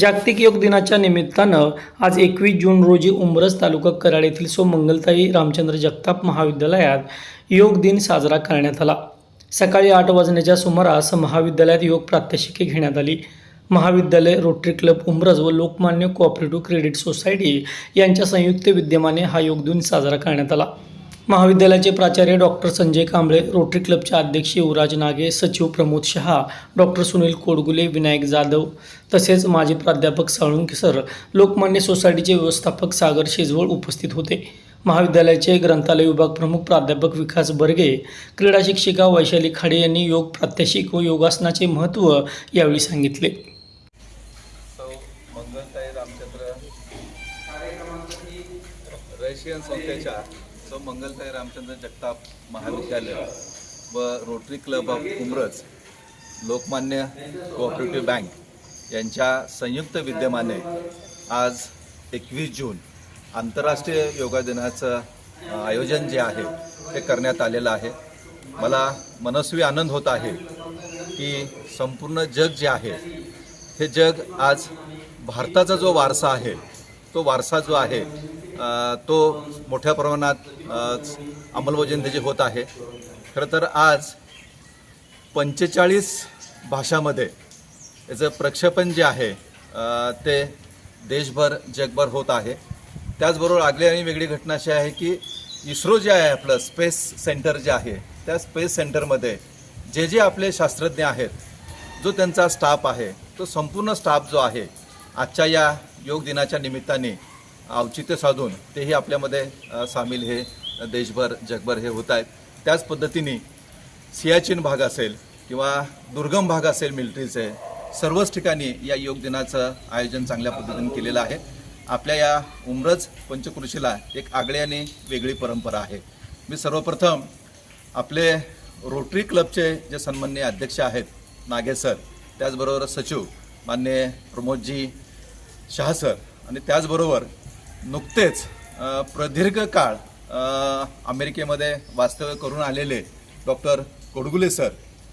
जागतिक योग दिनाच्या निमित्तानं आज एकवीस जून रोजी उमरस तालुका कराड येथील सो मंगलताई रामचंद्र जगताप महाविद्यालयात योग दिन साजरा करण्यात आला. सकाळी आठ वाजण्याच्या सुमारास महाविद्यालयात योग प्रात्यक्षिके घेण्यात आली. महाविद्यालय रोटरी क्लब उमरस व लोकमान्य कोऑपरेटिव्ह क्रेडिट सोसायटी यांच्या संयुक्त विद्यमाने हा योग दिन साजरा करण्यात आला. महाविद्यालयाचे प्राचार्य डॉक्टर संजय कांबळे रोटरी क्लबचे अध्यक्ष युवराज नागे सचिव प्रमोद शहा डॉक्टर सुनील कोडगुले विनायक जाधव तसेच माजी प्राध्यापक साळुंके सर लोकमान्य सोसायटीचे व्यवस्थापक सागर शेजवळ उपस्थित होते. महाविद्यालयाचे ग्रंथालय विभाग प्रमुख प्राध्यापक विकास बर्गे क्रीडा शिक्षिका वैशाली खाडे यांनी योग प्रात्यक्षिक व योगासनाचे महत्त्व यावेळी सांगितले. रामचंद्र रशियन संस्थेच्या सौ मंगलताई रामचंद्र जगताप महाविद्यालय व Rotary club of Umraj Lokmanya cooperative bank यांच्या संयुक्त विद्यमाने आज एकवीस जून आंतरराष्ट्रीय योगा दिनाचं आयोजन जे आहे ते करण्यात आलेलं आहे. मला मनस्वी आनंद होत आहे की संपूर्ण जग जे आहे हे जग आज भारताचा जो वारसा आहे तो वारसा जो आहे तो मोठ्या प्रमाणात अंमलबजावणी त्याची होत आहे. खरं तर आज पंचेचाळीस भाषामध्ये याचं प्रक्षेपण जे आहे ते देशभर जगभर होत आहे. त्याचबरोबर आगली आणि वेगळी घटना अशी आहे की इस्रो जे आहे आपलं स्पेस सेंटर जे आहे त्या स्पेस सेंटरमध्ये जे जे आपले शास्त्रज्ञ आहेत जो त्यांचा स्टाफ आहे तो संपूर्ण स्टाफ जो आहे आजच्या या योग दिनाच्या निमित्ताने औचित्य साधून तेही आपल्यामध्ये सामील हे देशभर जगभर हे होत आहेत. त्याच पद्धतीने सियाचीन भाग असेल किंवा दुर्गम भाग असेल मिलिटरीचे सर्वच ठिकाणी या योग दिनाचं आयोजन चांगल्या पद्धतीने केलेलं आहे. आपल्या या उमरज पंचकृषीला एक आगळी आणि वेगळी परंपरा आहे. मी सर्वप्रथम आपले रोटरी क्लबचे जे सन्माननीय अध्यक्ष आहेत नागे सर त्याचबरोबर सचिव मान्य प्रमोदजी शहा सर आणि त्याचबरोबर नुकतेच प्रदीर्घ काळ अमेरिकेमध्ये वास्तव्य करून आलेले डॉक्टर कोडगुले सर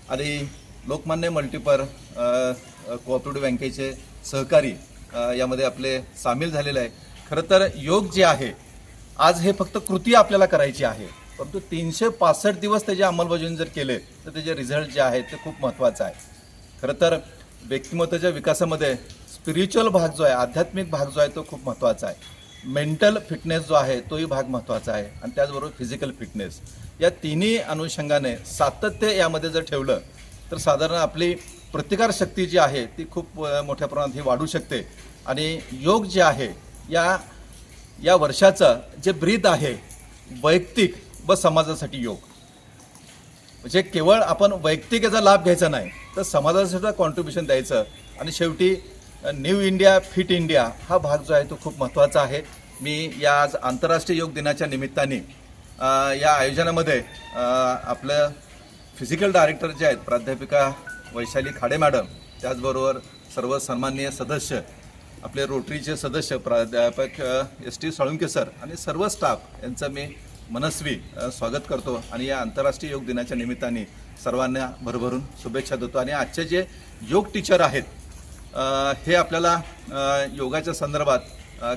आणि लोकमान्य मल्टीपर कोऑपरेटिव्ह बँकेचे सहकारी यामध्ये आपले सामील झालेले आहे. खरं तर योग जे आहे आज हे फक्त कृती आपल्याला करायची आहे. परंतु तीनशे पासष्ट दिवस त्याची अंमलबजावणी जर केले तर त्याचे रिझल्ट जे आहेत ते खूप महत्त्वाचं आहे. खरं तर व्यक्तिमत्वाच्या विकासामध्ये स्पिरिच्युअल भाग जो आहे आध्यात्मिक भाग जो आहे तो खूप महत्त्वाचा आहे. मेंटल फिटनेस जो आहे तोही भाग महत्त्वाचा आहे. आणि त्याचबरोबर फिजिकल फिटनेस. या तिन्ही अनुषंगाने सातत्य यामध्ये जर ठेवलं तर साधारण आपली प्रतिकारशक्ती जी आहे ती खूप मोठ्या प्रमाणात ही वाढू शकते. आणि योग जे आहे या या वर्षाचं जे ब्रीद आहे वैयक्तिक व समाजासाठी योग. म्हणजे केवळ आपण वैयक्तिक याचा लाभ घ्यायचा नाही तर समाजासाठी कॉन्ट्रीब्युशन द्यायचं. आणि शेवटी न्यू इंडिया फिट इंडिया हा भाग जो आहे तो खूप महत्त्वाचा आहे. मी या आज आंतरराष्ट्रीय योग दिनाच्या निमित्ताने या आयोजनामध्ये आपलं फिजिकल डायरेक्टर जे आहेत प्राध्यापिका वैशाली खाडे मॅडम त्याचबरोबर सर्व सन्माननीय सदस्य आपले रोटरीचे सदस्य प्राध्यापक एस टी साळुंके सर आणि सर्व स्टाफ यांचं मी मनस्वी स्वागत करतो आणि या आंतरराष्ट्रीय योग दिनाच्या निमित्ताने सर्वांना भरभरून शुभेच्छा देतो. आणि आजचे जे योग टीचर आहेत हे आपल्याला योगाच्या संदर्भात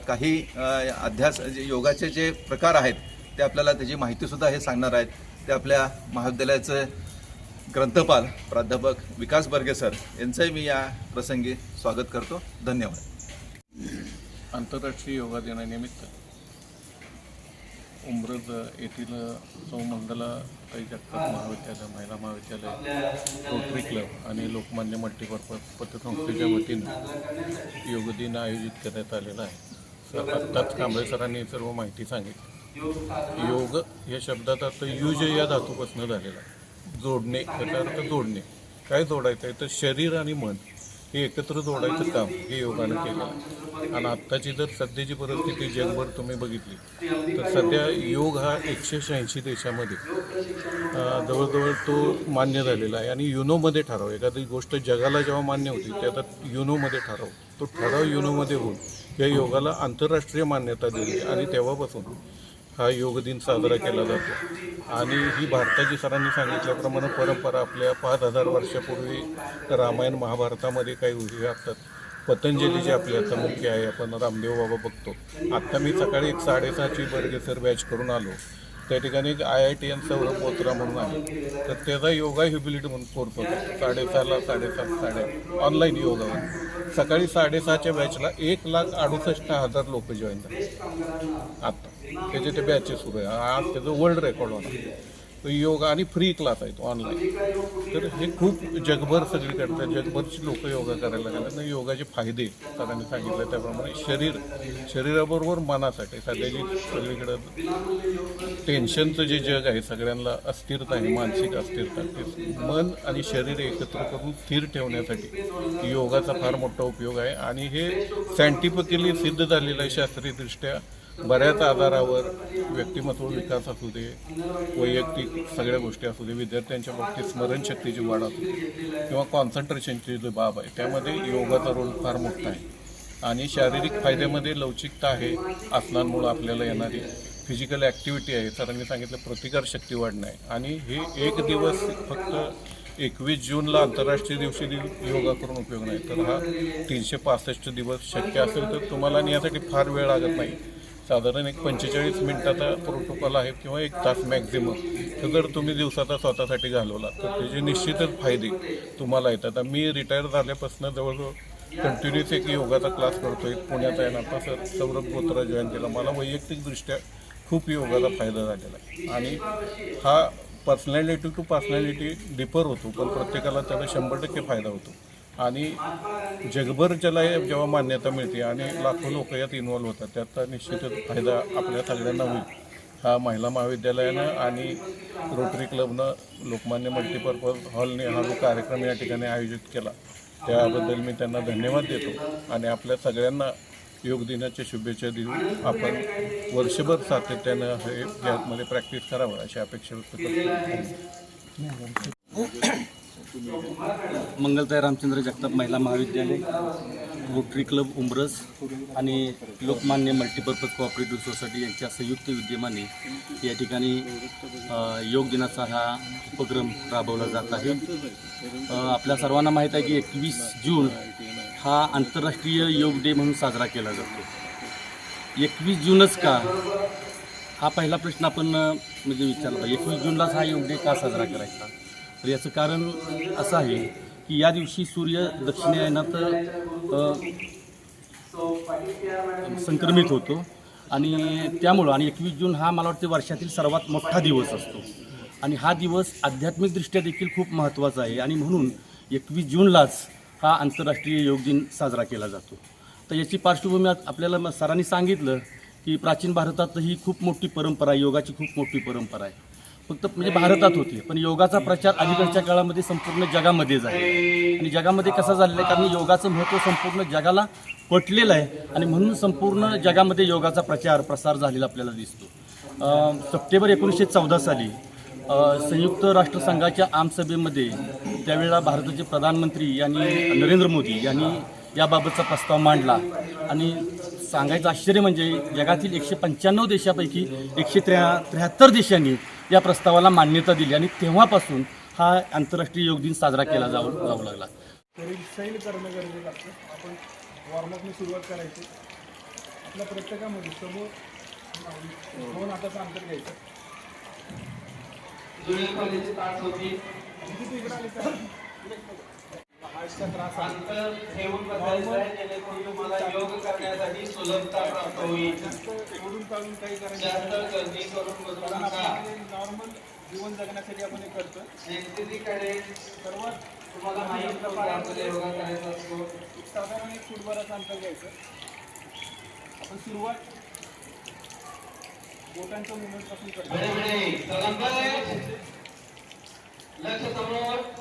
काही अध्यास जे योगाचे जे प्रकार आहेत ते आपल्याला त्याची माहितीसुद्धा हे सांगणार आहेत. ते आपल्या महाविद्यालयाचे ग्रंथपाल प्राध्यापक विकास बर्गे सर यांचंही मी या प्रसंगी स्वागत करतो. धन्यवाद. आंतरराष्ट्रीय योगा दिनानिमित्त उमरज येथील सौमंगला ताई जगताप महाविद्यालय महिला महाविद्यालय रोटरी क्लब आणि लोकमान्य मल्टीपर्पज पतसंस्थेच्या वतीनं योग दिन आयोजित करण्यात आलेला आहे. सर आत्ताच कांबळे सरांनी सर्व माहिती सांगितली. योग या शब्दात अर्थ युज या धातूपासून झालेला आहे. जोडणे याचा अर्थ जोडणे. काय जोडायचं आहे? तर शरीर आणि मन हे एकत्र जोडायचं काम हे योगानं केलं आहे. आणि आत्ताची जर सध्याची परिस्थिती जगभर तुम्ही बघितली तर सध्या योग हा एकशे शहाऐंशी देशामध्ये जवळजवळ तो मान्य झालेला आहे. आणि युनोमध्ये ठराव एखादी गोष्ट जगाला जेव्हा मान्य होती त्या युनोमध्ये ठराव तो ठराव युनोमध्ये होऊन या योगाला आंतरराष्ट्रीय मान्यता दिली. आणि तेव्हापासून हा योग दिन साजरा केला जातो. आणि ही भारताची सरांनी सांगितल्याप्रमाणे परंपरा आपल्या पाच हजार वर्षापूर्वी रामायण महाभारतामध्ये काही उभी असतात. पतंजली जे आपले आता मुख्य आहे. आपण रामदेव बाबा बघतो. आत्ता मी सकाळी एक साडेसहाची बर्गेसर बॅच करून आलो. त्या ठिकाणी एक I I T N Saurabh Botra म्हणून आहे. तर त्याचा योगा ह्युबिलिटी म्हणून कोर्स होतो. साडेसहाला साडेसात साडे ऑनलाईन योगावर सकाळी साडेसहाच्या बॅचला एक लाख अडुसष्ट हजार लोक जॉईन झाले. आत्ता. त्याचे ते बॅचेस सुरू आहे. आज त्याचं वर्ल्ड रेकॉर्ड होणार. योगा आणि फ्री क्लास आहेत ऑनलाईन तर हे खूप जगभर सगळी करतात. जगभरची लोक योगा करायला लागतात आणि योगाचे फायदे सरांनी सांगितलं. त्याप्रमाणे शरीर शरीराबरोबर मनासाठी सध्याची सगळीकडं टेन्शनचं जे जग आहे सगळ्यांना अस्थिरता आहे मानसिक अस्थिरता ते मन आणि शरीर एकत्र करून स्थिर ठेवण्यासाठी योगाचा फार मोठा उपयोग आहे. आणि हे सायंटिफिकली सिद्ध झालेलं आहे शास्त्रीयदृष्ट्या. बऱ्याच आधारावर व्यक्तिमत्व विकास असू दे वैयक्तिक सगळ्या गोष्टी असू दे विद्यार्थ्यांच्या बाबतीत स्मरणशक्तीची वाढ असू दे किंवा कॉन्सन्ट्रेशनची जो बाब आहे त्यामध्ये योगाचा रोल फार मोठा आहे. आणि शारीरिक फायद्यामध्ये लवचिकता आहे आसनांमुळे आपल्याला येणारी फिजिकल ॲक्टिव्हिटी आहे. सरांनी सांगितलं प्रतिकारशक्ती वाढणं आहे. आणि हे एक दिवस फक्त एकवीस जूनला आंतरराष्ट्रीय दिवशी दि- योगा करून उपयोग नाही. तर हा तीनशे पासष्ट दिवस शक्य असेल तर तुम्हाला आणि यासाठी फार वेळ लागत नाही. साधारण एक पंचेचाळीस मिनिटाचा प्रोटोकॉल आहे किंवा एक तास मॅक्झिमम तर जर तुम्ही दिवसाचा स्वतःसाठी घालवला तर त्याचे निश्चितच फायदे तुम्हाला येतात. आता मी रिटायर झाल्यापासून जवळजवळ कंटिन्युअस एक योगाचा क्लास करतोय. पुण्याचा आहे ना सर सौरभ गोत्रा जॉईन केला. मला वैयक्तिकदृष्ट्या खूप योगाचा फायदा झालेला आहे. आणि हा पर्सनॅलिटी टू पर्सनॅलिटी डिफर होतो पण प्रत्येकाला त्याला शंभर टक्के फायदा होतो. आणि जगभर ज्याला जेव्हा मान्यता मिळते आणि लाखो लोक यात इन्व्हॉल्व्ह होतात त्याचा निश्चितच फायदा आपल्या सगळ्यांना होईल. हा महिला महाविद्यालयानं आणि रोटरी क्लबनं लोकमान्य मल्टीपर्पज हॉलने हा जो कार्यक्रम या ठिकाणी आयोजित केला त्याबद्दल मी त्यांना धन्यवाद देतो आणि आपल्या सगळ्यांना योग दिनाच्या शुभेच्छा देऊन आपण वर्षभर सातत्यानं हे यामध्ये प्रॅक्टिस करावं अशी अपेक्षा व्यक्त करतो. मंगलताई रामचंद्र जगताप महिला महाविद्यालय रोटरी क्लब उंबरस आणि लोकमान्य मल्टीपर्पज कोऑपरेटिव्ह सोसायटी यांच्या संयुक्त विद्यमाने या ठिकाणी योग दिनाचा हा उपक्रम राबवला जात आहे. आपल्या सर्वांना माहीत आहे की एकवीस जून हा आंतरराष्ट्रीय योग डे म्हणून साजरा केला जातो. एकवीस जूनच का? हा पहिला प्रश्न आपण म्हणजे विचारला एकवीस जूनलाच हा योग डे का साजरा करायचा? तर याचं कारण असं आहे की या दिवशी सूर्य दक्षिणायनात संक्रमित होतो. आणि त्यामुळं आणि एकवीस जून हा मला वाटते वर्षातील सर्वात मोठा दिवस असतो. आणि हा दिवस आध्यात्मिकदृष्ट्या देखील खूप महत्त्वाचा आहे. आणि म्हणून एकवीस जूनलाच हा आंतरराष्ट्रीय योग दिन साजरा केला जातो. तर याची पार्श्वभूमी आपल्याला सरांनी सांगितलं की प्राचीन भारतातही खूप मोठी परंपरा आहे. योगाची खूप मोठी परंपरा आहे. फक्त म्हणजे भारतात होती. पण योगाचा प्रचार अलीकडच्या काळामध्ये संपूर्ण जगामध्ये झाला आणि जगामध्ये कसा झालेला आहे? कारण योगाचं महत्त्व संपूर्ण जगाला पटलेलं आहे. आणि म्हणून संपूर्ण जगामध्ये योगाचा प्रचार प्रसार झालेला आपल्याला दिसतो. सप्टेंबर एकोणीसशे चौदा साली संयुक्त राष्ट्रसंघाच्या आमसभेमध्ये त्यावेळेला भारताचे प्रधानमंत्री यांनी नरेंद्र मोदी यांनी याबाबतचा प्रस्ताव मांडला. आणि सांगायचं आश्चर्य म्हणजे जगातील एकशे पंच्याण्णव देशापैकी एकशे त्र्या त्र्याहत्तर देशांनी या प्रस्तावाला मान्यता दिली आणि तेव्हापासून हा आंतरराष्ट्रीय योग दिन साजरा केला जाऊ जाऊ लागला. सैल करणं गरजेचं असतं. आपण वॉर्मअपने सुरुवात करायची. आपल्या प्रत्येकामध्ये समोर दोन हाताचं अंतर घ्यायचं. का? हार्टचा त्रास आहे. जास्त ओढून काढून काही करायचं नाही. कारण आपण नॉर्मल जीवन जगण्यासाठी आपण हे करतो सर्वात एक साधारण एक फुटभराचं अंतर घ्यायचं आपण सुरुवात बोटांच्या मुवमेंटपासून करतो हात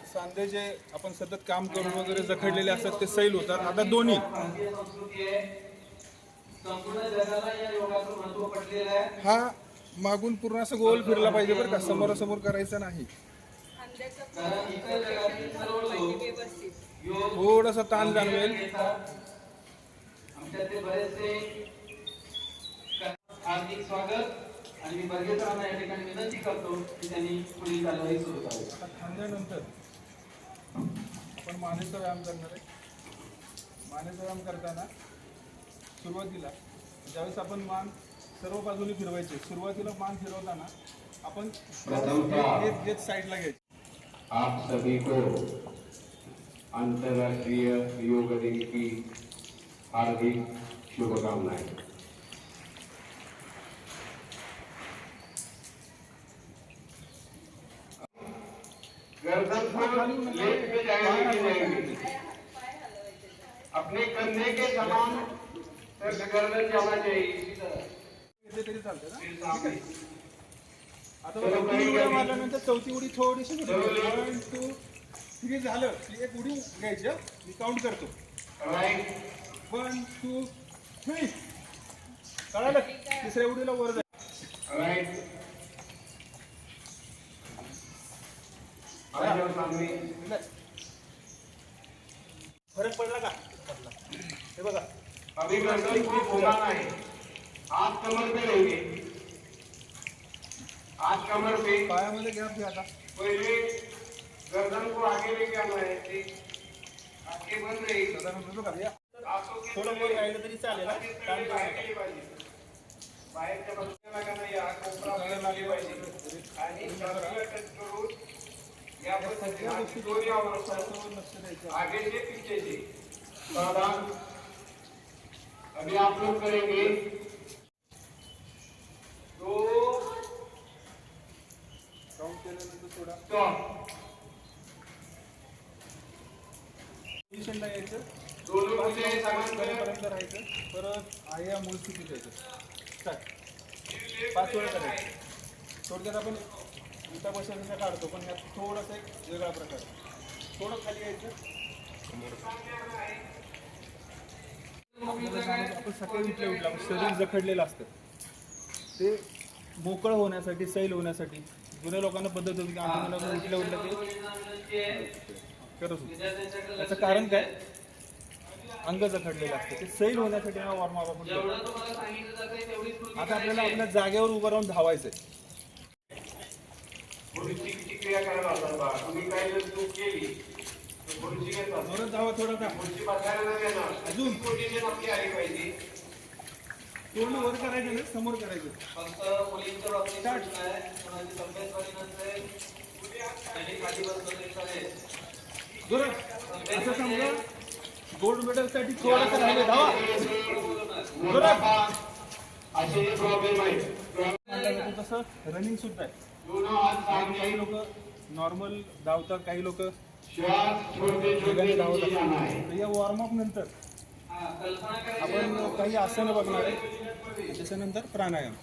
सांधे जे आपण सतत काम करून वगैरे जखडलेले असतात ते सैल होतात. आता दोन्ही. हा मागून पूर्ण असं गोल फिरला पाहिजे बरं का. समोरासमोर करायचं नाही. थोडासा ताण जाणवेल. हार्दिक स्वागत आणि मी बर्गे सरांना या ठिकाणी विनंती करतो की त्यांनी पुढील कारवाई सुरू करावी. आता खांद्यानंतर आपण मानेचा व्यायाम करणार. आहे मानेचा व्यायाम करताना सुरुवातीला ज्यावेळेस आपण मान सर्व बाजूने फिरवायचे सुरुवातीला मान फिरवताना आपण घेत घेत साईडला घ्यायचे. आप सभी को अंतर्राष्ट्रीय योग दिन की हार्दिक शुभकामनाएं। करने के समान सिर्फ जाना चाहिए आता मारल्यानंतर चौथी उडी थोडीशी वन टू झालं की एक उडी घ्यायची मी काउंट करतो वन टू थ्री कळालं तिसऱ्या उडीला वर जाईल फरक पडला का हे बघा अभी गर्दन को घुमाना है हाथ कमर पे लेंगे हाथ कमर पे। पायामध्ये गॅप घ्या आता पहले गर्दन को आगे लेके आना है ठीक? आगे बंद रहेगी साधारण होतो का? या. हाथों की थोडं वर राहिलं तरी चालेल हा. ताण करू बाहेर नका. गेली पाहिजे बाहेरच्या बाजूला लागा नाही हा कोपरा बाहेर लागली पाहिजे आणि शरीराला टच करून या पद्धतीने हात दोन्ही अवस्था श्वासावर लक्ष द्यायचं आगे से पीछे से सावधान अभी आप लोग करेंगे केल्यानंतर थोडा समान करें पर्यंत राहायचं. परत स्टार्ट पाच वेळा करायचं थोडक्यात आपण उलटा काढतो पण यात थोडासा एक वेगळा प्रकार. थोडं खाली यायचं. सकाळी उठल्या आपलं शरीर जखडलेलं असतं. ते मोकळं होण्यासाठी सैल होण्यासाठी जुन्या लोकांना पद्धत होती की आम्ही मला उठल्या उठल्या ते करत होते. त्याचं कारण काय? अंग जखडलेलं असतं. ते सैल होण्यासाठी हा वॉर्मअप आपण. आता आपल्याला आपल्या जागेवर उभं राहून धावायचंय. खुर्चीची क्रिया करायला तुम्ही काही जर चूक केली धावा थोडा अजून? पोझिशन आपली आली पाहिजे पूर्ण वर करायचं ना? समोर करायचं. फक्त मुलींचं बाबतीत आहे कोणाची तब्येत बरी. त्यांनी खाली असं समजा गोल्ड मेडलसाठी थोडंसं राहिले. धावा. जोरात असे प्रॉब्लेम आहे तसं रनिंग सुद्धा आहे. काही लोक नॉर्मल धावतात काही लोक श्वास छोटे छोटे है तर या वॉर्मअप नंतर आपण काही आसनं बघणार आहे त्याच्यानंतर प्राणायाम.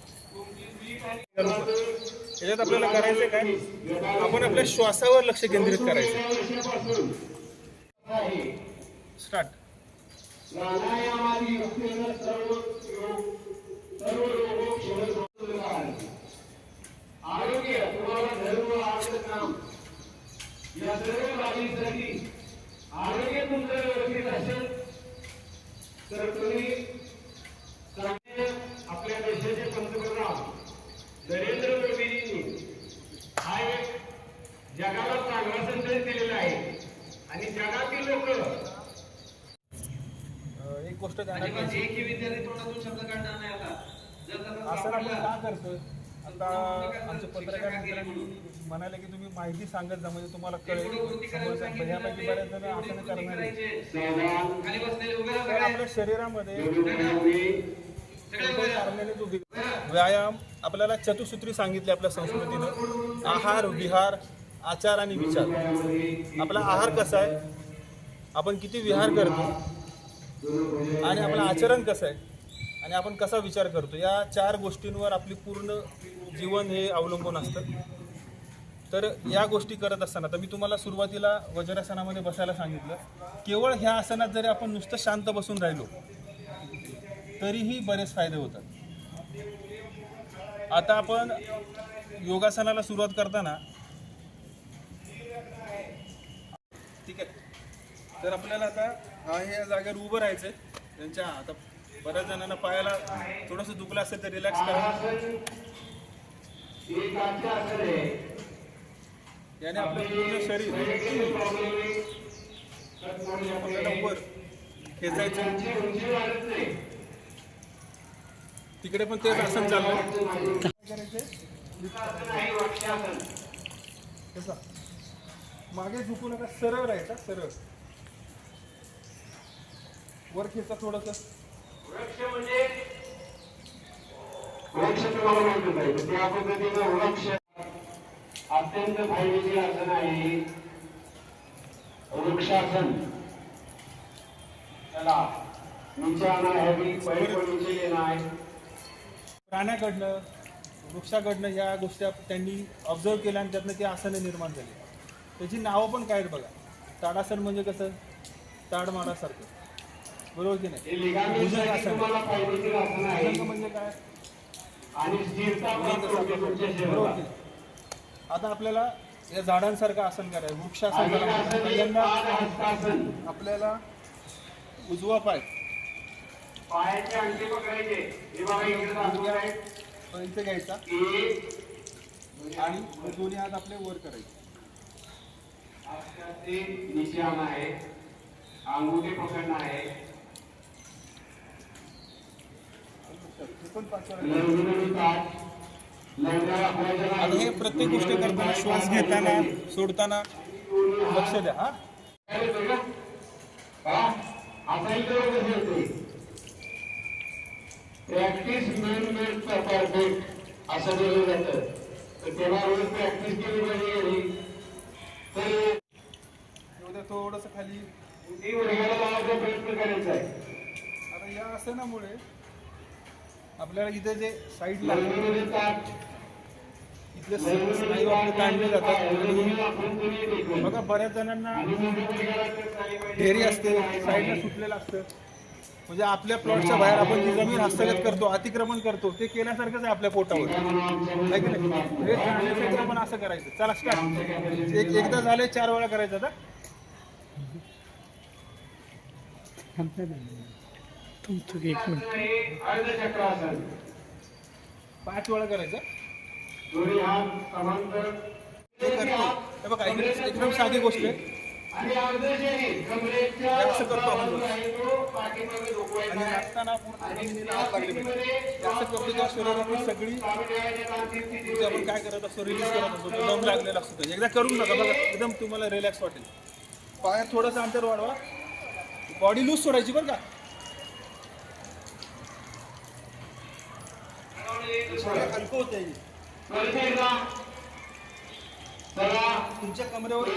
याच्यात आपल्याला करायचं काय? आपण आपल्या श्वासावर लक्ष केंद्रित करायचं स्टार्ट प्राणायामादी या सर्व बाबींसाठी आरोग्य तुमचं व्यवस्थित असेल तर तुम्ही आपल्या देशाचे पंतप्रधान नरेंद्र मोदींनी हा एक जगाला चांगला संदेश दिलेला आहे. आणि जगातील लोक एक गोष्ट. एकही विद्यार्थी तोंडातून शब्द काढणार नाही आता. जर तसं असं आपण का करतोय? आता आमचे पत्रकार मित्रांनी म्हणाले की तुम्ही माहिती सांगत जा म्हणजे तुम्हाला कळेल. बऱ्याच जण करणार तर. आपल्या शरीरामध्ये कारणाने जो व्यायाम आपल्याला चतुसूत्री सांगितले आपल्या संस्कृतीनं. आहार विहार आचार आणि विचार. आपला आहार कसा आहे? आपण किती विहार करतो? आणि आपलं आचरण कसं आहे? आणि आपण कसा विचार करतो? या चार गोष्टींवर आपली पूर्ण जीवन हे अवलंबून असतं. तर या गोष्टी करत असताना तर मी तुम्हाला सुरुवातीला वज्रासनामध्ये बसायला सांगितलं. केवळ ह्या आसनात जरी आपण नुसतं शांत बसून राहिलो तरीही बरेच फायदे होतात. आता आपण योगासनाला सुरुवात करताना ठीक आहे. तर आपल्याला आता ह्या जागेवर उभं राहायचं आहे त्यांच्या आता बऱ्याच जणांना पायाला थोडंसं दुखलं असेल तर रिलॅक्स करा. याने आपलं पूर्ण शरीर आपल्याला वर खेचायचं. तिकडे पण तेच आसन चाललं कसं? मागे झुकू नका सरळ राहायचा सरळ. वर खेचा थोडस. वृक्ष म्हणजे तुम्हाला माहितच आहे तर त्या पद्धतीनं वृक्ष अत्यंत फायदेशीर आसन आहे वृक्षासन त्याला नीचे आणा हवी पैर पण नीचे येणं आहे प्राण्याकडनं वृक्षाकडनं या गोष्टी त्यांनी ऑब्झर्व केल्या आणि त्यातनं ती आसनं निर्माण झाली. त्याची नावं पण काय बघा? ताडासन म्हणजे कसं? ताड मारासारखं बरोबर की नाही? म्हणजे काय? आणि स्थिरता तुमच्या शरीराला? आता आपल्याला या झाडांसारखं आसन करायचं वृक्षासन करायचं. पहिल्यांदा हस्तासन. आपल्याला उजवा पाय. पायाचे अंगठे पकडायचे. हे बघा इकडे दाखवत आहे. तो इथे घ्यायचा. आणि दोन्ही हात आपले वर करायचे. आणा आहे. अंगुठे पकडणं आहे. हे आता हे प्रत्येक गोष्ट करताना श्वास घेताना सोडताना लक्ष द्या हा. प्रॅक्टिस मेन मेन परफेक्ट असं दिलं जातं. तर तेव्हा रोज प्रॅक्टिस केली पाहिजे. तर थोडंसं खाली. लावायचा प्रयत्न करायचा आहे. आता या आसनामुळे आपल्याला इथे जे साईडला इथले स्नायू आपले ताणले जातात. बघा बऱ्याच जणांना ढेरी ढेरी असते साईडला सुटलेलं असतं. म्हणजे आपल्या प्लॉटच्या बाहेर आपण जी जमीन हस्तगत करतो अतिक्रमण करतो ते केल्यासारखंच आहे आपल्या पोटावर. आहे की नाही? हे जाण्यासाठी आपण असं करायचं. चला स्टार्ट एक एकदा झाले चार वेळा करायचं आता. अर्धचक्रासन पाच वेळा करायचं. दोन्ही हात समांतर हे बघा एकदम एकदम साधी गोष्ट आहे. आणि अर्ध कमरेच्या करतो आपण आणि नाचताना हात लागले पाहिजे. जास्त करतो शरीरातली सगळी म्हणजे आपण काय करत असतो रिलीज करत असतो. तो दम लागलेला असतो. एकदा करून नका बघा एकदम तुम्हाला रिलॅक्स वाटेल. पायात थोडंसं अंतर वाढवा. बॉडी लूज सोडायची बरं का सगळं हलकं होतं वरती जा. चला. तुमच्या कमरेवर काय एक. खांदे- जाऊ पाठीमागे. शाबास. बहुत अच्छी. जरा त्याच्यानंतर आपण पाय काय तुमच्या कमरेवर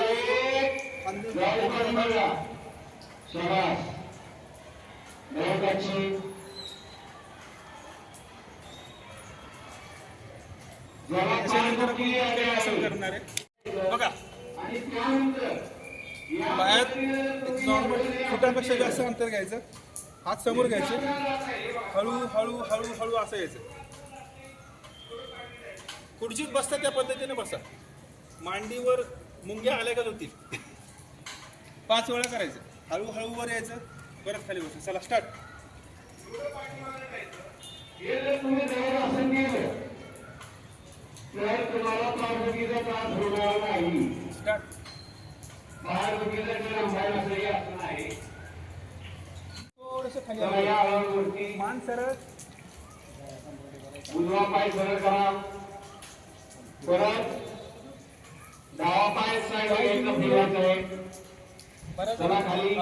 करणार आहे बघा आणि त्यानंतर जास्त अंतर घ्यायचं. हात समोर घ्यायचे. हळू हळू हळू हळू असं यायचं. खुर्चीत बसता त्या पद्धतीने बसा. मांडीवर मुंग्या आल्या का होतील पाच वेळा करायचं. हळू हळू वर यायचं परत खाली बसायचं. चला स्टार्ट स्टार्ट मान सरळ. उजवा पाय सरळ करा. परत डावा पाय साईड घ्यायचा फिरायचा आहे. चला खाली.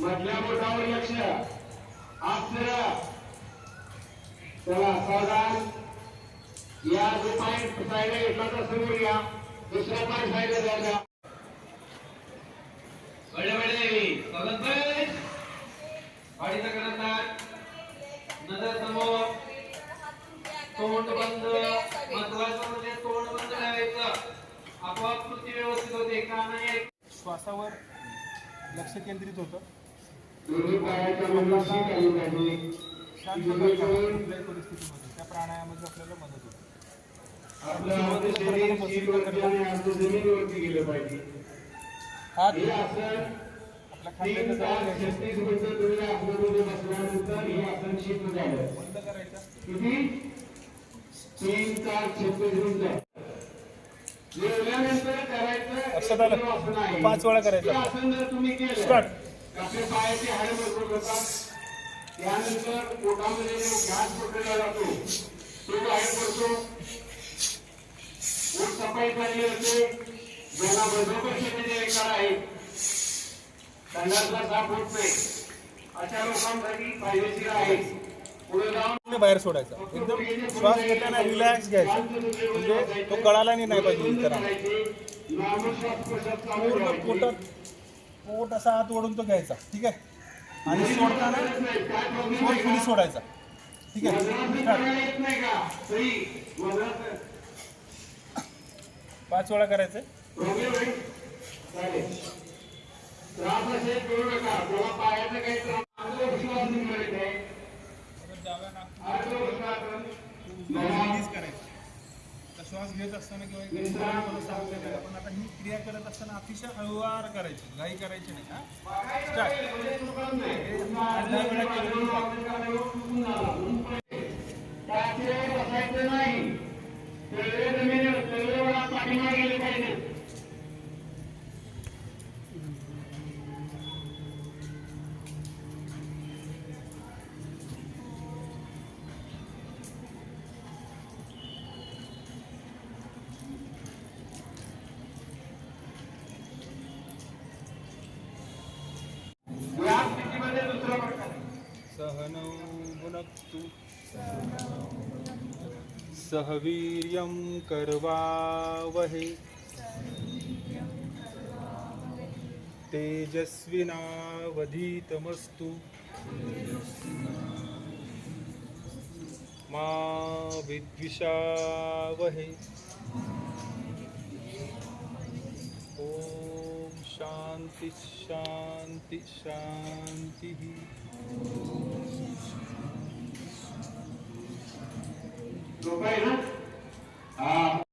मधल्या बोटावर लक्ष. सरळ चला सावधान. या जो पाय साईडला घेतला तर समोर या. दुसरा पाय साईडला जाऊ द्या बडे करत नजर समोर. तोंड बंद महत्वाचं म्हणजे तोंड बंद करायचं आपोआप कृती व्यवस्थित होते का नाही? श्वासावर लक्ष केंद्रित होतं. शांत त्या प्राणायामाची आपल्याला मदत होते. आपल्या हात. आपला खाली बंद करायचा. तीन चार छत्तीस मिनिटं जेवल्यानंतर करायचं असं झालं. आसन आहे. पाच वेळा करायचं. आसन जर तुम्ही केलं Start. पायाचे हाड मजबूत होतात त्यानंतर पोटामध्ये जो घास पकडला जातो तो बाहेर पडतो पोट सफाई झाली असते ज्यांना बद्धकोष्ठतेचे विकार आहेत संघातला साफ होत नाही अशा लोकांसाठी फायदेशीर आहे बाहेर सोडायचा. एकदम श्वास घेताना रिलॅक्स घ्यायचा. म्हणजे तो कळाला नाही पाहिजे इतरांना. पूर्ण पोटात पोट असा हात ओढून तो घ्यायचा. ठीक आहे? आणि सोडताना फोर्सफुली सोडायचा. ठीक आहे? मद्रासी Start. करायला येत नाही का सई मद्रास पाच वेळा करायचं प्रॉब्लेम आहे त्रास असेल करू नका त्याला पायाचा काही त्रास आत्मविश्वास निर्माण आहे आत्मविश्वास रिलीज करायचं तर श्वास घेत असताना किंवा पण आता ही क्रिया करत असताना अतिशय हळूवार करायची घाई करायची नाही हा? स्टार्ट नाही. सहनौ भुनक्तु। सहवीर्यं कर्वावहे। तेजस्विनावधीतमस्तु। मा विद्विषावहे। ॐ शान्ति शान्ति शान्तिः। Look right, huh?